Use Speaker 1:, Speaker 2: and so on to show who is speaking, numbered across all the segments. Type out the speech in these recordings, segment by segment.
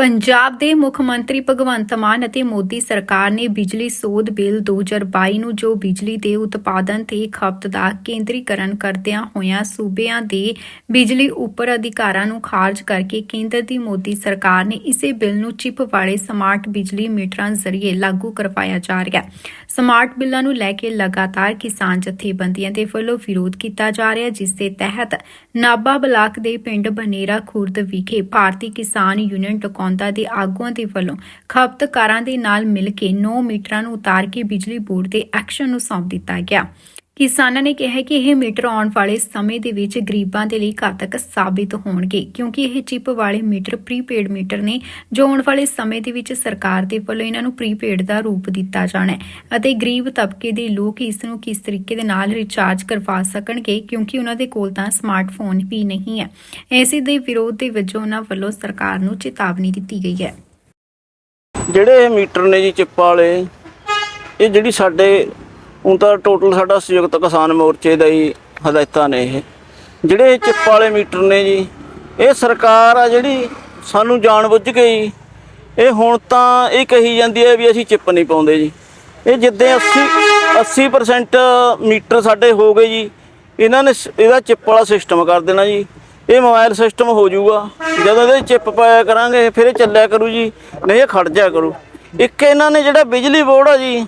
Speaker 1: ਪੰਜਾਬ ਦੇ ਮੁੱਖ ਮੰਤਰੀ ਭਗਵੰਤ ਮਾਨ ਅਤੇ ਮੋਦੀ ਸਰਕਾਰ ਨੇ ਬਿਜਲੀ ਸੋਧ ਬਿੱਲ 2022 ਨੂੰ ਜੋ ਬਿਜਲੀ ਦੇ ਉਤਪਾਦਨ ਤੇ ਖਪਤ ਦਾ ਕੇਂਦਰੀਕਰਨ ਕਰਦਿਆਂ ਹੋਇਆਂ ਸੂਬਿਆਂ ਦੇ ਬਿਜਲੀ ਉੱਪਰ ਅਧਿਕਾਰਾਂ ਨੂੰ ਖਾਰਜ ਕਰਕੇ ਕੇਂਦਰ ਦੀ ਮੋਦੀ ਸਰਕਾਰ ਨੇ ਇਸੇ ਬਿੱਲ ਨੂੰ ਚਿਪ ਵਾਲੇ ਸਮਾਰਟ ਬਿਜਲੀ ਮੀਟਰਾਂ ਜ਼ਰੀਏ ਲਾਗੂ ਕਰਵਾਇਆ ਜਾ ਰਿਹਾ ਹੈ। ਸਮਾਰਟ ਬਿੱਲਾਂ ਨੂੰ ਲੈ ਕੇ ਲਗਾਤਾਰ ਕਿਸਾਨ ਜਥੇਬੰਦੀਆਂ ਦੇ ਵੱਲੋਂ ਵਿਰੋਧ ਕੀਤਾ ਜਾ ਰਿਹਾ ਜਿਸ ਦੇ ਤਹਿਤ ਨਾਬਾ ਬਲਾਕ ਦੇ ਪਿੰਡ ਬਨੇਰਾ ਖੁਰਦ ਵਿਖੇ ਭਾਰਤੀ ਕਿਸਾਨ ਯੂਨੀਅਨ ਟਕੌਂਦਾ ਦੇ ਆਗੂਆਂ ਦੇ ਵੱਲੋਂ ਖਪਤਕਾਰਾਂ ਦੇ ਨਾਲ ਮਿਲ ਕੇ 9 ਮੀਟਰਾਂ ਨੂੰ ਉਤਾਰ ਕੇ ਬਿਜਲੀ ਬੋਰਡ ਦੇ ਐਕਸ਼ਨ ਨੂੰ ਸੌਂਪ ਦਿੱਤਾ ਗਿਆ। ਕਿਸਾਨਾਂ ਨੇ ਕਿਹਾ ਕਿ ਇਹ ਮੀਟਰ ਆਉਣ ਵਾਲੇ ਸਮੇਂ ਦੇ ਵਿੱਚ ਗਰੀਬਾਂ ਦੇ ਲਈ ਘਾਤਕ ਸਾਬਿਤ ਹੋਣਗੇ, ਕਿਉਂਕਿ ਇਹ ਚਿਪ ਵਾਲੇ ਮੀਟਰ, ਪ੍ਰੀਪੇਡ ਮੀਟਰ ਨੇ ਜੋ ਆਉਣ ਵਾਲੇ ਸਮੇਂ ਦੇ ਵਿੱਚ ਸਰਕਾਰ ਦੇ ਵੱਲੋਂ ਇਹਨਾਂ ਨੂੰ ਪ੍ਰੀਪੇਡ ਦਾ ਰੂਪ ਦਿੱਤਾ ਜਾਣਾ ਹੈ ਅਤੇ ਗਰੀਬ ਤਬਕੇ ਦੇ ਲੋਕ ਇਸ ਨੂੰ ਕਿਸ ਤਰੀਕੇ ਦੇ ਨਾਲ ਰਿਚਾਰਜ ਕਰਵਾ ਸਕਣਗੇ, ਕਿਉਂਕਿ ਉਹਨਾਂ ਦੇ ਕੋਲ ਤਾਂ ਸਮਾਰਟਫੋਨ ਵੀ ਨਹੀਂ ਹੈ। ਐਸੇ ਦੇ ਵਿਰੋਧ ਦੇ ਵਜੋਂ ਉਹਨਾਂ ਵੱਲੋਂ ਸਰਕਾਰ ਨੂੰ ਚੇਤਾਵਨੀ ਦਿੱਤੀ ਗਈ ਹੈ।
Speaker 2: ਜਿਹੜੇ ਇਹ ਮੀਟਰ ਨੇ ਜੀ ਚਿੱਪ ਵਾਲੇ, ਇਹ ਜਿਹੜੀ ਸਾਡੇ ਹੁਣ ਤਾਂ ਟੋਟਲ ਸਾਡਾ ਸੰਯੁਕਤ ਕਿਸਾਨ ਮੋਰਚੇ ਦਾ ਹੀ ਹਦਾਇਤਾਂ ਨੇ ਇਹ। ਜਿਹੜੇ ਇਹ ਚਿੱਪ ਵਾਲੇ ਮੀਟਰ ਨੇ ਜੀ, ਇਹ ਸਰਕਾਰ ਆ ਜਿਹੜੀ ਸਾਨੂੰ ਜਾਣ ਬੁੱਝ ਕੇ ਜੀ ਇਹ ਹੁਣ ਤਾਂ ਇਹ ਕਹੀ ਜਾਂਦੀ ਹੈ ਵੀ ਅਸੀਂ ਚਿੱਪ ਨਹੀਂ ਪਾਉਂਦੇ ਜੀ। ਇਹ ਜਿੱਦਾਂ 80 80% ਮੀਟਰ ਸਾਡੇ ਹੋ ਗਏ ਜੀ, ਇਹਨਾਂ ਨੇ ਸ- ਇਹਦਾ ਚਿੱਪ ਵਾਲਾ ਸਿਸਟਮ ਕਰ ਦੇਣਾ ਜੀ। ਇਹ ਮੋਬਾਈਲ ਸਿਸਟਮ ਹੋ ਜਾਊਗਾ। ਜਦੋਂ ਇਹਦੇ ਚਿੱਪ ਪਾਇਆ ਕਰਾਂਗੇ, ਫਿਰ ਇਹ ਚੱਲਿਆ ਕਰੂ ਜੀ, ਨਹੀਂ ਇਹ ਖੜ ਜਾਇਆ ਕਰੂ। ਇੱਕ ਇਹਨਾਂ ਨੇ ਜਿਹੜਾ ਬਿਜਲੀ ਬੋਰਡ ਆ ਜੀ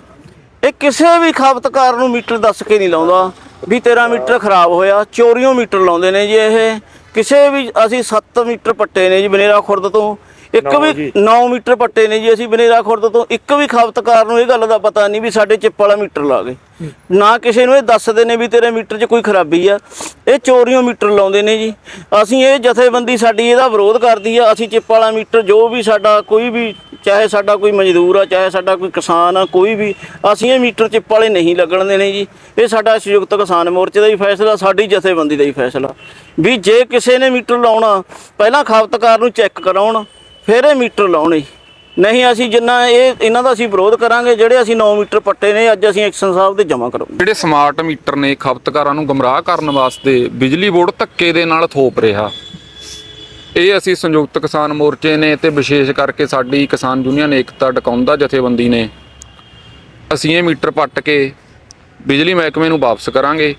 Speaker 2: ਇਹ ਕਿਸੇ ਵੀ ਖਪਤਕਾਰ ਨੂੰ ਮੀਟਰ ਦੱਸ ਕੇ ਨਹੀਂ ਲਾਉਂਦਾ ਵੀ ਤੇਰਾ ਮੀਟਰ ਖਰਾਬ ਹੋਇਆ, ਚੋਰੀਓਂ ਮੀਟਰ ਲਾਉਂਦੇ ਨੇ ਜੀ ਇਹ। ਕਿਸੇ ਵੀ, ਅਸੀਂ 7 ਮੀਟਰ ਪੱਟੇ ਨੇ ਜੀ, ਬਨੇਰਾ ਖੁਰਦ ਤੋਂ। ਇੱਕ ਵੀ 9 ਮੀਟਰ ਪੱਟੇ ਨੇ ਜੀ ਅਸੀਂ ਬਨੇਰਾ ਖੁਰਦ ਤੋਂ ਇੱਕ ਵੀ ਖਪਤਕਾਰ ਨੂੰ ਇਹ ਗੱਲ ਦਾ ਪਤਾ ਨਹੀਂ ਵੀ ਸਾਡੇ ਚਿੱਪ ਵਾਲਾ ਮੀਟਰ ਲਾ ਗਏ। ਨਾ ਕਿਸੇ ਨੂੰ ਇਹ ਦੱਸਦੇ ਨੇ ਵੀ ਤੇਰੇ ਮੀਟਰ 'ਚ ਕੋਈ ਖਰਾਬੀ ਆ। ਇਹ ਚੋਰੀਓਂ ਮੀਟਰ ਲਾਉਂਦੇ ਨੇ ਜੀ। ਅਸੀਂ ਇਹ ਜਥੇਬੰਦੀ ਸਾਡੀ ਇਹਦਾ ਵਿਰੋਧ ਕਰਦੀ ਆ। ਅਸੀਂ ਚਿੱਪ ਵਾਲਾ ਮੀਟਰ ਜੋ ਵੀ ਸਾਡਾ ਕੋਈ ਵੀ ਚਾਹੇ ਸਾਡਾ ਕੋਈ ਮਜ਼ਦੂਰ ਆ ਚਾਹੇ ਸਾਡਾ ਕੋਈ ਕਿਸਾਨ ਆ ਕੋਈ ਵੀ ਅਸੀਂ ਇਹ ਮੀਟਰ ਚਿੱਪ ਵਾਲੇ ਨਹੀਂ ਲੱਗਣ ਦੇਣੇ ਜੀ। ਇਹ ਸਾਡਾ ਸੰਯੁਕਤ ਕਿਸਾਨ ਮੋਰਚੇ ਦਾ ਹੀ ਫੈਸਲਾ ਸਾਡੀ ਜਥੇਬੰਦੀ ਦਾ ਹੀ ਫੈਸਲਾ। ਵੀ ਜੇ ਕਿਸੇ ਨੇ ਮੀਟਰ ਲਾਉਣਾ ਪਹਿਲਾਂ ਖਪਤਕਾਰ ਨੂੰ ਚੈੱਕ ਕਰਾਉਣ। ਫਿਰ ਇਹ ਮੀਟਰ ਲਾਉਣੇ। ਨਹੀਂ ਅਸੀਂ ਜਿੰਨਾ ਇਹ ਇਹਨਾਂ ਦਾ ਅਸੀਂ ਵਿਰੋਧ ਕਰਾਂਗੇ ਜਿਹੜੇ ਅਸੀਂ 9 ਮੀਟਰ ਪੱਟੇ ਨੇ ਅੱਜ ਅਸੀਂ ਐਕਸ਼ਨ ਸਾਹਿਬ ਤੇ ਜਮ੍ਹਾਂ ਕਰਾਂਗੇ
Speaker 3: ਜਿਹੜੇ ਸਮਾਰਟ ਮੀਟਰ ਨੇ ਖਪਤਕਾਰਾਂ ਨੂੰ ਗਮਰਾਹ ਕਰਨ ਵਾਸਤੇ ਬਿਜਲੀ ਬੋਰਡ ਧੱਕੇ ਦੇ ਨਾਲ ਥੋਪ ਰਿਹਾ। ਇਹ ਅਸੀਂ ਸੰਯੁਕਤ ਕਿਸਾਨ ਮੋਰਚੇ ਨੇ ਤੇ ਵਿਸ਼ੇਸ਼ ਕਰਕੇ ਸਾਡੀ ਕਿਸਾਨ ਯੂਨੀਅਨ ਏਕਤਾ ਡਕਾਉਂਦਾ ਜਥੇਬੰਦੀ ਨੇ। ਅਸੀਂ ਇਹ ਮੀਟਰ ਪੱਟ ਕੇ ਬਿਜਲੀ ਮਹਿਕਮੇ ਨੂੰ ਵਾਪਸ ਕਰਾਂਗੇ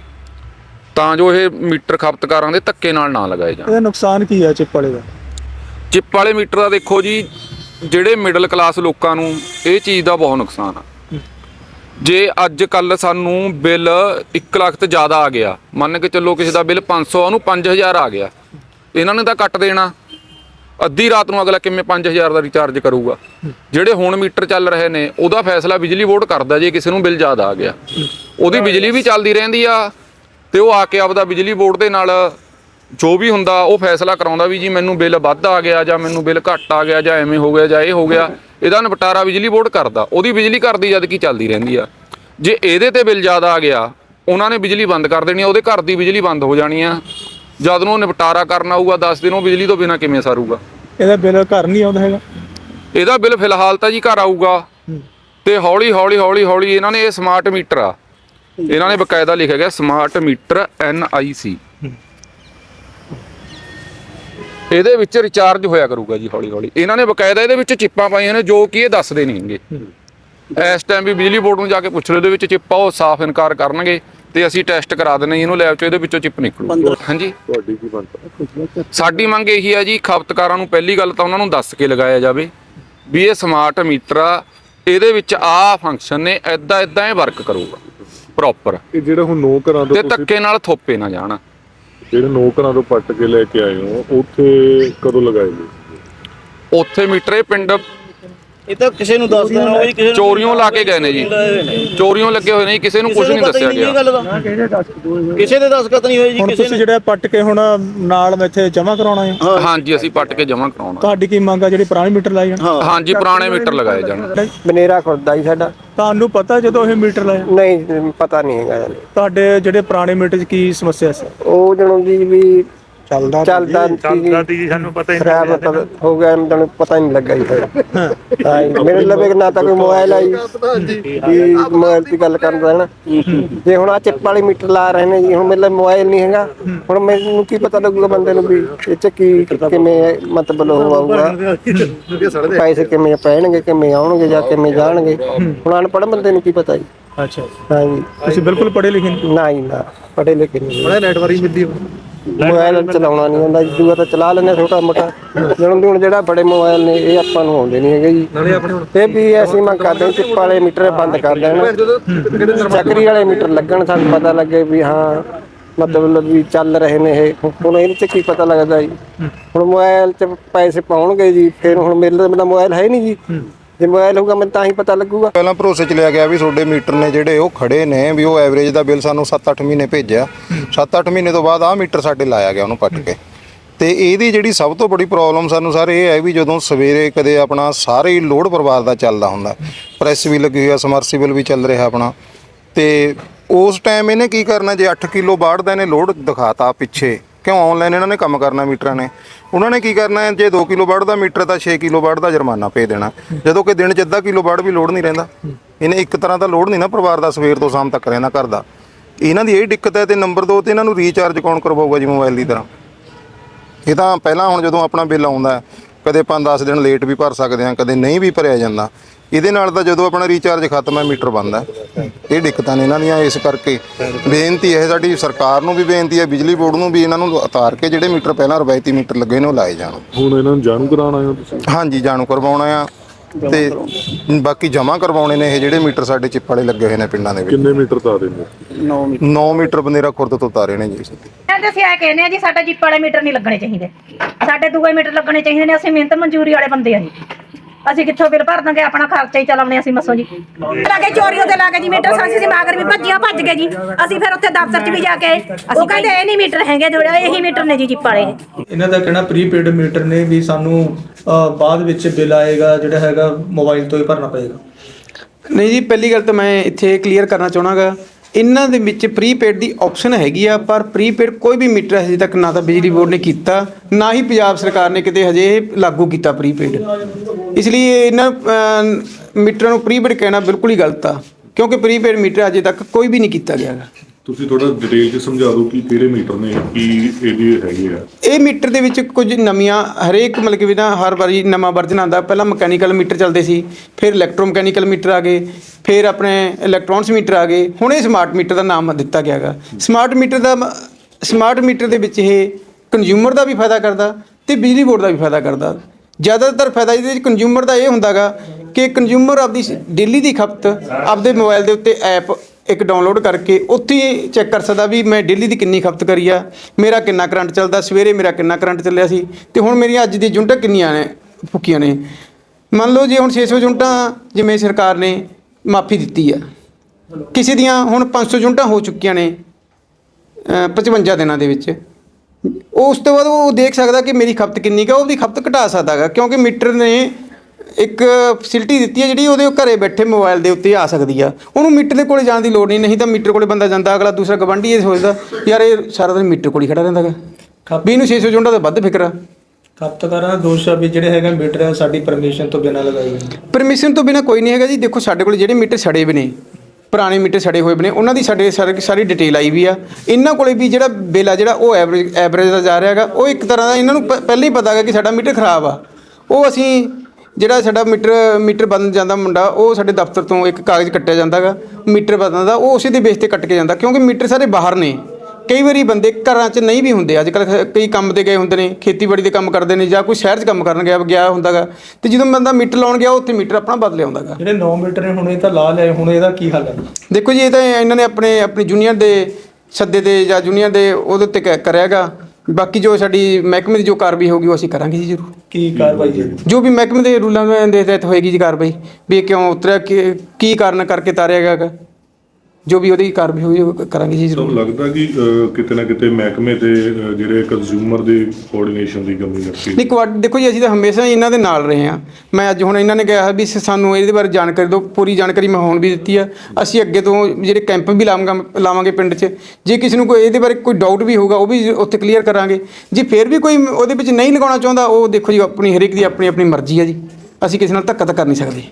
Speaker 3: ਤਾਂ ਜੋ ਇਹ ਮੀਟਰ ਖਪਤਕਾਰਾਂ ਦੇ ਧੱਕੇ ਨਾਲ ਨਾ ਲਗਾਏ ਜਾਣ।
Speaker 4: ਇਹਦਾ ਨੁਕਸਾਨ ਕੀ ਹੈ ਚਿੱਪ ਵਾਲੇ ਦਾ?
Speaker 3: ਚਿੱਪ ਵਾਲੇ ਮੀਟਰ ਦਾ ਦੇਖੋ ਜੀ, ਜਿਹੜੇ ਮਿਡਲ ਕਲਾਸ ਲੋਕਾਂ ਨੂੰ ਇਹ ਚੀਜ਼ ਦਾ ਬਹੁਤ ਨੁਕਸਾਨ ਆ। ਜੇ ਅੱਜ ਕੱਲ ਸਾਨੂੰ ਬਿੱਲ 1 ਲੱਖ ਤੋਂ ਜ਼ਿਆਦਾ ਆ ਗਿਆ, ਮੰਨ ਕੇ ਚੱਲੋ ਕਿਸੇ ਦਾ ਬਿੱਲ 500 ਉਹਨੂੰ 5000 ਆ ਗਿਆ, ਇਹਨਾਂ ਨੇ ਤਾਂ ਕੱਟ ਦੇਣਾ। ਅੱਧੀ ਰਾਤ ਨੂੰ ਅਗਲਾ ਕਿਵੇਂ 5000 ਦਾ ਰਿਚਾਰਜ ਕਰੂਗਾ? ਜਿਹੜੇ ਹੁਣ ਮੀਟਰ ਚੱਲ ਰਹੇ ਨੇ, ਉਹਦਾ ਫੈਸਲਾ ਬਿਜਲੀ ਬੋਰਡ ਕਰਦਾ ਜੇ ਕਿਸੇ ਨੂੰ ਬਿੱਲ ਜ਼ਿਆਦਾ ਆ ਗਿਆ। ਉਹਦੀ ਬਿਜਲੀ ਵੀ ਚੱਲਦੀ ਰਹਿੰਦੀ ਆ, ਤੇ ਉਹ ਆ ਕੇ ਆਪਦਾ ਬਿਜਲੀ ਬੋਰਡ ਦੇ ਨਾਲ ਜੋ ਵੀ ਹੁੰਦਾ ਉਹ ਫੈਸਲਾ ਕਰਾਉਂਦਾ ਵੀ ਜੀ ਮੈਨੂੰ ਬਿੱਲ ਵੱਧ ਆ ਗਿਆ ਜਾਂ ਮੈਨੂੰ ਬਿੱਲ ਘੱਟ ਆ ਗਿਆ ਜਾਂ ਐਵੇਂ ਹੋ ਗਿਆ ਜਾਂ ਇਹ ਹੋ ਗਿਆ ਇਹਦਾ ਨਿਪਟਾਰਾ ਬਿਜਲੀ ਬੋਰਡ ਕਰਦਾ। ਉਹਦੀ ਬਿਜਲੀ ਘਰ ਦੀ ਜਦ ਕੀ ਚੱਲਦੀ ਰਹਿੰਦੀ ਆ। ਜੇ ਇਹਦੇ ਤੇ ਬਿੱਲ ਜ਼ਿਆਦਾ ਆ ਗਿਆ ਉਹਨਾਂ ਨੇ ਬਿਜਲੀ ਬੰਦ ਕਰ ਦੇਣੀ ਆ ਉਹਦੇ ਘਰ ਦੀ ਬਿਜਲੀ ਬੰਦ ਹੋ ਜਾਣੀ ਆ। ਜਦ ਨੂੰ ਉਹ ਨਿਪਟਾਰਾ ਕਰਨ ਆਊਗਾ 10 ਦਿਨ ਉਹ ਬਿਜਲੀ ਤੋਂ ਬਿਨਾ ਕਿਵੇਂ ਸਾਰੂਗਾ?
Speaker 4: ਇਹਦਾ ਬਿੱਲ ਘਰ ਨਹੀਂ ਆਉਂਦਾ ਹੈਗਾ।
Speaker 3: ਇਹਦਾ ਬਿੱਲ ਫਿਲਹਾਲ ਤਾਂ ਜੀ ਘਰ ਆਊਗਾ। ਤੇ ਹੌਲੀ ਹੌਲੀ ਹੌਲੀ ਹੌਲੀ ਇਹਨਾਂ ਨੇ ਇਹ ਸਮਾਰਟ ਮੀਟਰ ਆ। ਇਹਨਾਂ ਨੇ ਬਕਾਇਦਾ ਲਿਖਿਆ ਗਿਆ ਸਮਾਰਟ ਮੀਟਰ ਐਨ ਆਈ ਸੀ ਇਹਦੇ ਵਿੱਚ ਰਿਚਾਰਜ ਹੋਇਆ ਕਰੂਗਾ ਜੀ ਹੌਲੀ ਹੌਲੀ। ਇਹਨਾਂ ਨੇ ਬਕਾਇਦਾ ਇਹਦੇ ਵਿੱਚ ਚਿੱਪਾਂ ਪਾਈਆਂ ਨੇ ਜੋ ਕਿ ਇਹ ਦੱਸਦੇ ਨਹੀਂ ਹੈਗੇ। ਇਸ ਟਾਈਮ ਵੀ ਬਿਜਲੀ ਬੋਰਡ ਨੂੰ ਜਾ ਕੇ ਪੁੱਛ ਲਓ ਇਹਦੇ ਵਿੱਚ ਚਿੱਪ ਆ ਉਹ ਸਾਫ਼ ਇਨਕਾਰ ਕਰਨਗੇ ਤੇ ਅਸੀਂ ਟੈਸਟ ਕਰਾ ਜੀ ਇਹਨੂੰ ਲੈਬ 'ਚ ਇਹਦੇ ਵਿੱਚੋਂ ਚਿੱਪ ਨਿਕਲੂ। ਹਾਂਜੀ।
Speaker 5: ਤੁਹਾਡੀ ਕੀ ਮੰਗ?
Speaker 3: ਸਾਡੀ ਮੰਗ ਇਹੀ ਹੈ ਜੀ ਖਪਤਕਾਰਾਂ ਨੂੰ ਪਹਿਲੀ ਗੱਲ ਤਾਂ ਉਹਨਾਂ ਨੂੰ ਦੱਸ ਕੇ ਲਗਾਇਆ ਜਾਵੇ ਵੀ ਇਹ ਸਮਾਰਟ ਮੀਟਰ ਆ ਇਹਦੇ ਵਿੱਚ ਆਹ ਫੰਕਸ਼ਨ ਨੇ ਐਦਾਂ ਐਦਾਂ ਇਹ ਵਰਕ ਕਰੂਗਾ ਪ੍ਰੋਪਰ
Speaker 5: ਇਹ ਜਿਹੜਾ ਹੁਣ ਨੌ ਘਰਾਂ ਤੋਂ
Speaker 3: ਤੇ ਧੱਕੇ ਨਾਲ ਥੋਪੇ ਨਾ ਜਾਣ।
Speaker 5: ਜਿਹੜੇ ਨੌ ਘਰਾਂ ਤੋਂ ਪੱਟ ਕੇ ਲੈ ਕੇ ਆਏ ਹੋ, ਉੱਥੇ ਕਦੋਂ ਲਗਾਏ ਜੀ
Speaker 3: ਉੱਥੇ ਮੀਟਰ ਇਹ ਪਿੰਡ
Speaker 2: ਇਹ ਤਾਂ ਕਿਸੇ ਨੂੰ ਦੱਸ ਦੇਣਾ ਵੀ ਕਿਸੇ ਨੂੰ
Speaker 3: ਚੋਰੀਆਂ ਲਾ ਕੇ ਗਏ ਨੇ ਜੀ। ਚੋਰੀਆਂ ਲੱਗੇ ਹੋਏ ਨੇ ਜੀ, ਕਿਸੇ ਨੂੰ ਕੁਝ ਨਹੀਂ ਦੱਸਿਆ ਗਿਆ।
Speaker 2: ਕਿਸੇ ਦੇ ਦਸਖਤ ਨਹੀਂ ਹੋਏ ਜੀ
Speaker 4: ਹੁਣ
Speaker 2: ਕਿਸੇ
Speaker 4: ਤੁਸੀਂ ਜਿਹੜਾ ਪੱਟ ਕੇ ਹੁਣ ਨਾਲ ਇੱਥੇ ਜਮ੍ਹਾਂ ਕਰਾਉਣਾ ਹੈ।
Speaker 3: ਹਾਂਜੀ ਅਸੀਂ ਪੱਟ ਕੇ ਜਮ੍ਹਾਂ ਕਰਾਉਣਾ।
Speaker 4: ਤੁਹਾਡੀ ਕੀ ਮੰਗ ਆ ਜਿਹੜੀ ਪੁਰਾਣੀ ਮੀਟਰ ਲਾਈ ਜਾਣ
Speaker 3: ਹਾਂਜੀ ਪੁਰਾਣੇ ਮੀਟਰ ਲਗਾਏ ਜਾਣ।
Speaker 6: ਬਨੇਰਾ ਖੁਰਦਾ ਜੀ ਸਾਡਾ।
Speaker 4: ਤੁਹਾਨੂੰ ਪਤਾ ਜਦੋਂ ਇਹ ਮੀਟਰ ਲਾਇਆ?
Speaker 6: ਨਹੀਂ ਪਤਾ ਨਹੀਂ ਹੈਗਾ ਜੀ।
Speaker 4: ਤੁਹਾਡੇ ਜਿਹੜੇ ਪੁਰਾਣੇ ਮੀਟਰ 'ਚ ਕੀ ਸਮੱਸਿਆ ਸੀ?
Speaker 6: ਉਹ ਜਣੋਂ ਦੀ ਵੀ ਚੱਲਦਾ
Speaker 7: ਚੱਲਦਾ
Speaker 6: ਚੱਲਦਾ ਤੀ ਜੀ ਸਾਨੂੰ ਪਤਾ ਹੀ ਨਹੀਂ
Speaker 7: ਖਰਾਬ
Speaker 6: ਲੱਗਿਆ
Speaker 7: ਮਤਲਬ ਹੋ ਗਿਆ ਮੈਨੂੰ ਪਤਾ ਹੀ ਨਹੀਂ ਲੱਗਾ ਜੀ। ਫਿਰ ਹਾਂ ਜੀ, ਮੇਰੇ ਲਵੇ ਨਾ ਤਾਂ ਕੋਈ ਮੋਬਾਈਲ ਆਈ। ਵੀ ਮੋਬਾਈਲ ਦੀ ਗੱਲ ਕਰਨ ਦਾ ਨਾ ਜੇ ਹੁਣ ਆ ਚਿੱਪ ਵਾਲੀ ਮੀਟਰ ਲਾ ਰਹੇ ਨੇ ਜੀ ਹੁਣ ਮੇਰੇ ਲਈ ਮੋਬਾਈਲ ਨਹੀਂ ਹੈਗਾ। ਹੁਣ ਮੈਨੂੰ ਕੀ ਪਤਾ ਲੱਗੂਗਾ ਬੰਦੇ ਨੂੰ ਵੀ ਇਹ ਚ ਕੀ ਕਿਵੇਂ ਮਤਲਬ ਉਹ ਆਊਗਾ। ਪੈਸੇ ਕਿਵੇਂ ਪੈਣਗੇ ਕਿਵੇਂ ਆਉਣਗੇ ਜਾਂ ਕਿਵੇਂ ਜਾਣਗੇ। ਹੁਣ ਅਨਪੜ੍ਹ ਬੰਦੇ ਨੂੰ ਕੀ ਪਤਾ ਜੀ।
Speaker 4: ਅੱਛਾ।
Speaker 7: ਹਾਂ ਜੀ।
Speaker 4: ਤੁਸੀਂ ਬਿਲਕੁਲ ਪੜ੍ਹੇ ਲਿਖੇ ਨਹੀਂ?
Speaker 7: ਨਾ ਹੀ ਨਾ। ਪੜੇ ਲਿਖੇ ਨਹੀਂ। ਬੜਾ ਨੈਟਵਰਕ ਮਿਲਦੀ ਮੋਬਾਈਲ ਚਲਾਉਣਾ ਨਹੀਂ ਆਉਂਦਾ ਦੂਆ ਤਾਂ ਚਲਾ ਲੈਂਦੇ ਛੋਟਾ ਮੋਟਾ। ਜਦੋਂ ਦੀ ਹੁਣ ਜਿਹੜਾ ਬੜੇ ਮੋਬਾਈਲ ਨੇ ਇਹ ਆਪਾਂ ਨੂੰ ਆਉਂਦੇ ਨਹੀਂ ਹੈਗੇ ਜੀ। ਇਹ ਵੀ ਅਸੀਂ ਮੰਗ ਕਰਦੇ ਹਾਂ ਚਿੱਪ ਵਾਲੇ ਮੀਟਰ ਬੰਦ ਕਰ ਦੇਣ। ਚੱਕਰੀ ਵਾਲੇ ਮੀਟਰ ਲੱਗਣ ਸਾਨੂੰ ਪਤਾ ਲੱਗੇ ਵੀ ਹਾਂ ਮਤਲਬ ਵੀ ਚੱਲ ਰਹੇ ਨੇ ਇਹ। ਹੁਣ ਇਹਦੇ ਚ ਕੀ ਪਤਾ ਲੱਗਦਾ ਜੀ? ਹੁਣ ਮੋਬਾਈਲ 'ਚ ਪੈਸੇ ਪਾਉਣਗੇ ਜੀ ਫਿਰ ਹੁਣ ਮੇਰੇ ਲਈ ਮੇਰਾ ਮੋਬਾਈਲ ਹੈ ਨਹੀਂ ਜੀ। ਜੇ ਮੋਬਾਈਲ ਹੋਊਗਾ, ਮੈਨੂੰ ਤਾਂ ਹੀ ਪਤਾ ਲੱਗੂਗਾ।
Speaker 8: ਪਹਿਲਾਂ ਭਰੋਸੇ ਚ ਲਿਆ ਗਿਆ ਵੀ ਤੁਹਾਡੇ ਮੀਟਰ ਨੇ ਜਿਹੜੇ ਉਹ ਖੜੇ ਨੇ, ਵੀ ਉਹ ਐਵਰੇਜ ਦਾ ਬਿੱਲ ਸਾਨੂੰ 7-8 ਮਹੀਨੇ ਭੇਜਿਆ। 7-8 ਮਹੀਨੇ ਤੋਂ ਬਾਅਦ ਆਹ ਮੀਟਰ ਸਾਡੇ ਲਾਇਆ ਗਿਆ ਉਹਨੂੰ ਪੱਟ ਕੇ। ਤੇ ਇਹਦੀ ਜਿਹੜੀ ਸਭ ਤੋਂ ਬੜੀ ਪ੍ਰੋਬਲਮ ਸਾਨੂੰ ਸਰ ਇਹ ਹੈ ਵੀ ਜਦੋਂ ਸਵੇਰੇ ਕਦੇ ਆਪਣਾ ਸਾਰੇ ਹੀ ਲੋਡ ਪਰਿਵਾਰ ਦਾ ਚੱਲਦਾ ਹੁੰਦਾ ਪ੍ਰੈਸ ਵੀ ਲੱਗੀ ਹੋਈ ਆ ਸਮਰਸੀਬਲ ਵੀ ਚੱਲ ਰਿਹਾ ਆਪਣਾ। ਤੇ ਉਸ ਟਾਈਮ ਇਹਨੇ ਕੀ ਕਰਨਾ, ਜੇ 8 ਕਿਲੋ ਬਾੜ ਦਾ ਇਹਨੇ ਲੋਡ ਦਿਖਾਤਾ ਪਿੱਛੇ। ਕਿਉਂ ਆਨਲਾਈਨ ਇਹਨਾਂ ਨੇ ਕੰਮ ਕਰਨਾ ਮੀਟਰਾਂ ਨੇ? ਉਹਨਾਂ ਨੇ ਕੀ ਕਰਨਾ ਹੈ, ਜੇ 2 ਕਿਲੋ ਬਾੜ ਦਾ ਮੀਟਰ ਤਾਂ 6 ਕਿਲੋ ਬਾੜ ਦਾ ਜੁਰਮਾਨਾ ਭੇ ਦੇਣਾ। ਜਦੋਂ ਕਿ ਦਿਨ ਚ ਅੱਧਾ ਕਿਲੋ ਬਾੜ ਵੀ ਲੋਡ ਨਹੀਂ ਰਹਿੰਦਾ। ਇਹਨੇ ਇੱਕ ਤਰ੍ਹਾਂ ਦਾ ਲੋਡ ਨਹੀਂ ਨਾ ਪਰਿਵਾਰ ਦਾ ਸਵੇਰ ਤੋਂ ਸ਼ਾਮ ਤੱਕ ਰਹਿੰਦਾ ਘਰ ਦਾ। ਇਹਨਾਂ ਦੀ ਇਹ ਦਿੱਕਤ ਹੈ ਤੇ ਨੰਬਰ 2 ਤੇ ਇਹਨਾਂ ਨੂੰ ਰੀਚਾਰਜ ਕੌਣ ਕਰਵਾਊਗਾ ਜੀ ਮੋਬਾਈਲ ਦੀ ਤਰ੍ਹਾਂ? ਇਹ ਤਾਂ ਪਹਿਲਾਂ ਹੁਣ ਜਦੋਂ ਆਪਣਾ ਬਿੱਲ ਆਉਂਦਾ ਕਦੇ 5-10 ਦਿਨ ਲੇਟ ਵੀ ਭਰ ਸਕਦੇ ਆ ਕਦੇ ਨਹੀਂ ਵੀ ਭਰਿਆ ਜਾਂਦਾ। ਇਹਦੇ ਨਾਲ ਤਾਂ ਜਦੋਂ ਆਪਣਾ ਰੀਚਾਰਜ ਖਤਮ ਹੈ ਮੀਟਰ ਬੰਦ ਹੈ। ਇਹ ਦਿੱਕਤਾਂ ਨੇ ਇਹਨਾਂ ਦੀਆਂ ਇਸ ਕਰਕੇ। ਬੇਨਤੀ ਹੈ ਸਾਡੀ ਸਰਕਾਰ ਨੂੰ ਵੀ ਬੇਨਤੀ ਹੈ ਬਿਜਲੀ ਬੋਰਡ ਨੂੰ ਵੀ ਇਹਨਾਂ ਨੂੰ ਉਤਾਰ ਕੇ ਜਿਹੜੇ ਮੀਟਰ ਪਹਿਲਾਂ ਰਵਾਇਤੀ ਮੀਟਰ ਲੱਗੇ ਨੇ ਉਹ ਲਾਏ ਜਾਣ।
Speaker 5: ਹੁਣ ਇਹਨਾਂ ਨੂੰ ਜਾਣੂ ਕਰਾਉਣ ਹੋ ਤੁਸੀਂ?
Speaker 8: ਹਾਂਜੀ ਜਾਣੂ ਕਰਵਾਉਣਾ ਆ ਤੇ ਬਾਕੀ ਜਮ੍ਹਾਂ ਕਰਵਾਉਣੇ ਨੇ ਇਹ ਜਿਹੜੇ ਮੀਟਰ ਸਾਡੇ ਚਿੱਪ ਵਾਲੇ ਲੱਗੇ ਹੋਏ ਨੇ ਪਿੰਡਾਂ ਦੇ ਵਿੱਚ।
Speaker 5: ਕਿੰਨੇ ਮੀਟਰ ਤਾਰੇ ਨੇ
Speaker 8: 9 ਮੀਟਰ ਬਨੇਰਾ ਖੁਰਦ ਤੋਂ ਉਤਾਰੇ ਨੇ ਜੀ ਅਸੀਂ।
Speaker 9: ਕਹਿੰਦੇ ਅਸੀਂ ਐ ਕਹਿੰਦੇ ਆ ਜੀ ਸਾਡਾ ਜੀਪ ਵਾਲੇ ਮੀਟਰ ਨਹੀਂ ਲੱਗਣੇ ਚਾਹੀਦੇ। ਸਾਡੇ ਦੂਏ ਮੀਟਰ ਲੱਗਣੇ ਚਾਹੀਦੇ ਨੇ ਅਸੀਂ ਮਿਹਨਤ ਮਨਜ਼ੂਰੀ ਵਾਲੇ ਬੰਦੇ ਆ ਜੀ। ਅਸੀਂ ਕਿੱਥੋਂ ਬਿੱਲ ਭਰ ਦਾਂਗੇ? ਆਪਣਾ ਖਰਚਾ ਹੀ ਚਲਾਉਣੇ ਅਸੀਂ ਮਸੋ ਜੀ। ਲਾਗੇ ਚੋਰੀ ਉਹਦੇ ਲਾਗੇ ਜੀ ਮੀਟਰ ਸਾਂਸੀ ਸੀ ਮਾਗਰ ਵੀ ਭੱਜੀਆਂ ਭੱਜ ਗਏ ਜੀ। ਅਸੀਂ ਫਿਰ ਉੱਥੇ ਦਫ਼ਤਰ 'ਚ ਵੀ ਜਾ ਕੇ ਉਹ ਕਹਿੰਦੇ ਇਹ ਨਹੀਂ ਮੀਟਰ ਹੈਗੇ ਜਿਹੜੇ ਇਹੀ ਮੀਟਰ ਨੇ ਜੀ ਜੀਪ ਵਾਲੇ।
Speaker 4: ਇਹਨਾਂ ਦਾ ਕਹਿਣਾ ਪ੍ਰੀਪੇਡ ਮੀਟਰ ਨੇ ਵੀ ਸਾਨੂੰ ਅ, ਬਾਅਦ ਵਿੱਚ ਬਿੱਲ ਆਏਗਾ ਜਿਹੜਾ ਹੈਗਾ ਮੋਬਾਈਲ ਤੋਂ ਹੀ ਭਰਨਾ ਪਏਗਾ।
Speaker 10: ਨਹੀਂ ਜੀ ਪਹਿਲੀ ਗੱਲ ਤਾਂ ਮੈਂ ਇੱਥੇ ਕਲੀਅਰ ਕਰਨਾ ਚਾਹਣਾਗਾ ਇਹਨਾਂ ਦੇ ਵਿੱਚ ਪ੍ਰੀਪੇਡ ਦੀ ਆਪਸ਼ਨ ਹੈਗੀ ਆ, ਪਰ ਪ੍ਰੀਪੇਡ ਕੋਈ ਵੀ ਮੀਟਰ ਹਜੇ ਤੱਕ ਨਾ ਤਾਂ ਬਿਜਲੀ ਬੋਰਡ ਨੇ ਕੀਤਾ, ਨਾ ਹੀ ਪੰਜਾਬ ਸਰਕਾਰ ਨੇ ਕਿਤੇ ਹਜੇ ਇਹ ਲਾਗੂ ਕੀਤਾ ਪ੍ਰੀਪੇਡ ਇਸ ਲਈ ਇਹਨਾਂ ਮੀਟਰਾਂ ਨੂੰ ਪ੍ਰੀਪੇਡ ਕਹਿਣਾ ਬਿਲਕੁਲ ਹੀ ਗਲਤ ਆ, ਕਿਉਂਕਿ ਪ੍ਰੀਪੇਡ ਮੀਟਰ ਅਜੇ ਤੱਕ ਕੋਈ ਵੀ ਨਹੀਂ ਕੀਤਾ ਗਿਆ ਗਾ।
Speaker 5: ਤੁਸੀਂ ਥੋੜਾ ਡਿਟੇਲ ਚ ਸਮਝਾ ਦਿਓ ਕਿ ਕਿਹੜੇ ਮੀਟਰ ਨੇ, ਕੀ ਇਹਦੀ ਹੈਗੇ ਆ।
Speaker 10: ਇਹ ਮੀਟਰ ਦੇ ਵਿੱਚ ਕੁਝ ਨਵੀਆਂ, ਹਰੇਕ ਮਤਲਬ ਕਿ ਵੀ ਨਾ ਹਰ ਵਾਰੀ ਨਵਾਂ ਵਰਜਨ ਆਉਂਦਾ। ਪਹਿਲਾਂ ਮਕੈਨੀਕਲ ਮੀਟਰ ਚੱਲਦੇ ਸੀ, ਫਿਰ ਇਲੈਕਟ੍ਰੋਮਕੈਨੀਕਲ ਮੀਟਰ ਆ ਗਏ, ਫਿਰ ਆਪਣੇ ਇਲੈਕਟ੍ਰੋਨਿਕਸ ਮੀਟਰ ਆ ਗਏ। ਹੁਣ ਇਹ ਸਮਾਰਟ ਮੀਟਰ ਦਾ ਨਾਮ ਦਿੱਤਾ ਗਿਆ ਗਿਆਗਾ ਸਮਾਰਟ ਮੀਟਰ ਦਾ ਸਮਾਰਟ ਮੀਟਰ ਦੇ ਵਿੱਚ ਇਹ ਕੰਜ਼ਿਊਮਰ ਦਾ ਵੀ ਫਾਇਦਾ ਕਰਦਾ ਤੇ ਬਿਜਲੀ ਬੋਰਡ ਦਾ ਵੀ ਫਾਇਦਾ ਕਰਦਾ। ਜ਼ਿਆਦਾਤਰ ਫਾਇਦਾ ਇਹਦੇ ਵਿੱਚ ਕੰਜ਼ਿਊਮਰ ਦਾ ਇਹ ਹੁੰਦਾਗਾ ਕਿ ਕੰਜ਼ਿਊਮਰ ਆਪਦੀ ਡੇਲੀ ਦੀ ਖਪਤ, ਆਪਦੇ ਮੋਬਾਈਲ ਦੇ ਉੱਤੇ ਐਪ ਇੱਕ ਡਾਊਨਲੋਡ ਕਰਕੇ ਉੱਥੇ ਚੈੱਕ ਕਰ ਸਕਦਾ ਵੀ ਮੈਂ ਡੇਲੀ ਦੀ ਕਿੰਨੀ ਖਪਤ ਕਰੀ ਆ ਮੇਰਾ ਕਿੰਨਾ ਕਰੰਟ ਚੱਲਦਾ ਸਵੇਰੇ ਮੇਰਾ ਕਿੰਨਾ ਕਰੰਟ ਚੱਲਿਆ ਸੀ ਤੇ ਹੁਣ ਮੇਰੀਆਂ ਅੱਜ ਦੀ ਯੂਨਿਟਾਂ ਕਿੰਨੀਆਂ ਨੇ ਫੁੱਕੀਆਂ ਨੇ। ਮੰਨ ਲਓ ਜੇ ਹੁਣ 600 ਯੂਨਿਟਾਂ ਜਿਵੇਂ ਸਰਕਾਰ ਨੇ ਮਾਫੀ ਦਿੱਤੀ ਆ ਕਿਸੇ ਦੀਆਂ ਹੁਣ 500 ਯੂਨਿਟਾਂ ਹੋ ਚੁੱਕੀਆਂ ਨੇ ਅ, 55 ਦਿਨਾਂ ਦੇ ਵਿੱਚ ਉਸ ਤੋਂ ਬਾਅਦ ਉਹ ਦੇਖ ਸਕਦਾ ਕਿ ਮੇਰੀ ਖਪਤ ਕਿੰਨੀ ਕਾ ਉਹਦੀ ਖਪਤ ਘਟਾ ਸਕਦਾ ਹੈਗਾ ਕਿਉਂਕਿ ਮੀਟਰ ਨੇ ਇੱਕ ਫੈਸਿਲਿਟੀ ਦਿੱਤੀ ਹੈ ਜਿਹੜੀ ਉਹਦੇ ਘਰੇ ਬੈਠੇ ਮੋਬਾਈਲ ਦੇ ਉੱਤੇ ਆ ਸਕਦੀ ਆ। ਉਹਨੂੰ ਮੀਟਰ ਦੇ ਕੋਲੇ ਜਾਣ ਦੀ ਲੋੜ ਨਹੀਂ ਨਹੀਂ ਤਾਂ ਮੀਟਰ ਕੋਲੇ ਬੰਦਾ ਜਾਂਦਾ ਅਗਲਾ ਦੂਸਰਾ ਗਵੰਡੀ ਇਹ ਸੋਚਦਾ ਯਾਰ ਇਹ ਸਾਰਾ ਦਿਨ ਮੀਟਰ ਕੋਲ ਖੜਾ ਰਹਿੰਦਾ ਹੈਗਾ ਵੀ ਇਹਨੂੰ 600 ਯੂਨਿਟਾਂ ਦਾ ਵੱਧ ਫਿਕਰ ਆ।
Speaker 4: ਖਪਤਕਾਰਾਂ ਦਾ ਦੋਸ਼ ਆ ਵੀ ਜਿਹੜੇ ਹੈਗਾ ਮੀਟਰ ਹੈ ਸਾਡੀ ਪਰਮਿਸ਼ਨ ਤੋਂ ਬਿਨਾਂ ਲਗਾਏ
Speaker 10: ਪਰਮਿਸ਼ਨ ਤੋਂ ਬਿਨਾ ਕੋਈ ਨਹੀਂ ਹੈਗਾ ਜੀ। ਦੇਖੋ ਸਾਡੇ ਕੋਲ ਜਿਹੜੇ ਮੀਟਰ ਸੜੇ ਵੀ ਨੇ ਪੁਰਾਣੇ ਮੀਟਰ ਸੜੇ ਹੋਏ ਵੀ ਨੇ ਉਹਨਾਂ ਦੀ ਸਾਡੇ ਸਾਰੀ ਸਾਰੀ ਡਿਟੇਲ ਆਈ ਵੀ ਆ। ਇਹਨਾਂ ਕੋਲੇ ਵੀ ਜਿਹੜਾ ਬਿੱਲ ਆ ਜਿਹੜਾ ਉਹ ਐਵਰੇਜ ਐਵਰੇਜ ਦਾ ਜਾ ਰਿਹਾ ਹੈਗਾ ਉਹ ਇੱਕ ਤਰ੍ਹਾਂ ਦਾ ਇਹਨਾਂ ਨੂੰ ਪਹਿਲਾਂ ਹੀ ਪਤਾ ਹੈਗਾ ਕਿ ਸਾਡਾ ਮੀਟਰ ਖਰਾਬ ਆ। ਉਹ ਅਸੀਂ ਜਿਹੜਾ ਸਾਡਾ ਮੀਟਰ ਮੀਟਰ ਬਦਲ ਜਾਂਦਾ ਮੁੰਡਾ ਉਹ ਸਾਡੇ ਦਫ਼ਤਰ ਤੋਂ ਇੱਕ ਕਾਗਜ਼ ਕੱਟਿਆ ਜਾਂਦਾ ਹੈਗਾ ਮੀਟਰ ਬਦਲਣ ਦਾ ਉਹ ਉਸੇ ਦੇ ਬੇਸ ਤੇ ਕੱਟ ਕੇ ਜਾਂਦਾ ਕਿਉਂਕਿ ਮੀਟਰ ਸਾਰੇ ਬਾਹਰ ਨੇ। ਕਈ ਵਾਰੀ ਬੰਦੇ ਘਰਾਂ 'ਚ ਨਹੀਂ ਵੀ ਹੁੰਦੇ ਅੱਜ ਕੱਲ੍ਹ ਕਈ ਕੰਮ ਤੇ ਗਏ ਹੁੰਦੇ ਨੇ ਖੇਤੀਬਾੜੀ ਦੇ ਕੰਮ ਕਰਦੇ ਨੇ ਜਾਂ ਕੋਈ ਸ਼ਹਿਰ 'ਚ ਕੰਮ ਕਰਨ ਗਿਆ ਗਿਆ ਹੁੰਦਾਗਾ ਤੇ ਜਦੋਂ ਬੰਦਾ ਮੀਟਰ ਲਾਉਣ ਗਿਆ ਉੱਥੇ ਮੀਟਰ ਆਪਣਾ ਬਦਲ ਆਉਂਦਾਗਾ
Speaker 4: ਜਿਹੜੇ 9 ਮੀਟਰ ਨੇ ਹੁਣ ਇਹ ਤਾਂ ਲਾ ਲਏ ਹੁਣ ਇਹਦਾ ਕੀ ਹੱਲ ਹੈ?
Speaker 10: ਦੇਖੋ ਜੀ ਇਹ ਤਾਂ ਇਹਨਾਂ ਨੇ ਆਪਣੇ ਆਪਣੀ ਜੂਨੀਅਰ ਦੇ ਸੱਦੇ ਤੇ ਜਾਂ ਜੂਨੀਅਰ ਦੇ ਉਹਦੇ ਉੱਤੇ ਕਰਿਆਗਾ। ਬਾਕੀ ਜੋ ਸਾਡੀ ਮਹਿਕਮੇ ਦੀ ਜੋ ਕਾਰਵਾਈ ਹੋਗੀ ਉਹ ਅਸੀਂ ਕਰਾਂਗੇ ਜੀ ਜ਼ਰੂਰ।
Speaker 4: ਕੀ ਕਾਰਵਾਈ ਹੈ?
Speaker 10: ਜੋ ਵੀ ਮਹਿਕਮੇ ਦੇ ਰੂਲਾਂ ਦੇ ਤਹਿਤ ਹੋਏਗੀ ਜੀ ਕਾਰਵਾਈ ਵੀ ਇਹ ਕਿਉਂ ਉਤਰਿਆ ਕਿ ਕੀ ਕਾਰਨ ਕਰਕੇ ਤਾਰਿਆ ਗਿਆ ਗਾ ਜੋ ਵੀ ਉਹਦੀ ਕਾਰਵਾਈ ਹੋਈ ਉਹ ਕਰਾਂਗੇ ਜੀ ਜ਼ਰੂਰ।
Speaker 5: ਤੁਹਾਨੂੰ ਲੱਗਦਾ ਕਿ ਅਹ, ਕਿਤੇ ਨਾ ਕਿਤੇ ਮਹਿਕਮੇ ਤੇ ਅਹ, ਜਿਹੜੇ ਕੰਜ਼ਿਊਮਰ ਦੀ ਕੋਆਰਡੀਨੇਸ਼ਨ ਦੀ ਕਮੀ ਲੱਗਦੀ
Speaker 10: ਨਹੀਂ ਕੁਆਡ ਦੇਖੋ ਜੀ ਅਸੀਂ ਤਾਂ ਹਮੇਸ਼ਾ ਹੀ ਇਹਨਾਂ ਦੇ ਨਾਲ ਰਹੇ ਹਾਂ। ਮੈਂ ਅੱਜ ਹੁਣ ਇਹਨਾਂ ਨੇ ਕਿਹਾ ਵੀ ਸ- ਸਾਨੂੰ ਇਹਦੇ ਬਾਰੇ ਜਾਣਕਾਰੀ ਦਿਓ ਪੂਰੀ ਜਾਣਕਾਰੀ ਮੈਂ ਹੁਣ ਵੀ ਦਿੱਤੀ ਆ। ਅਸੀਂ ਅੱਗੇ ਤੋਂ ਜਿਹੜੇ ਕੈਂਪ ਵੀ ਲਾਵਾਂਗੇ ਲਾਵਾਂਗੇ ਪਿੰਡ 'ਚ ਜੇ ਕਿਸੇ ਨੂੰ ਕੋਈ ਇਹਦੇ ਬਾਰੇ ਕੋਈ ਡਾਊਟ ਵੀ ਹੋਊਗਾ ਉਹ ਵੀ ਉੱਥੇ ਕਲੀਅਰ ਕਰਾਂਗੇ। ਜੇ ਫਿਰ ਵੀ ਕੋਈ ਉਹਦੇ ਵਿੱਚ ਨਹੀਂ ਲਗਾਉਣਾ ਚਾਹੁੰਦਾ ਉਹ ਦੇਖੋ ਜੀ ਆਪਣੀ ਹਰੇਕ ਦੀ ਆਪਣੀ ਆਪਣੀ ਮਰਜ਼ੀ ਹੈ ਜੀ। ਅਸੀਂ ਕਿਸੇ ਨਾਲ ਧੱਕਾ ਤਾਂ ਕਰ ਨਹੀਂ ਸਕਦੇ।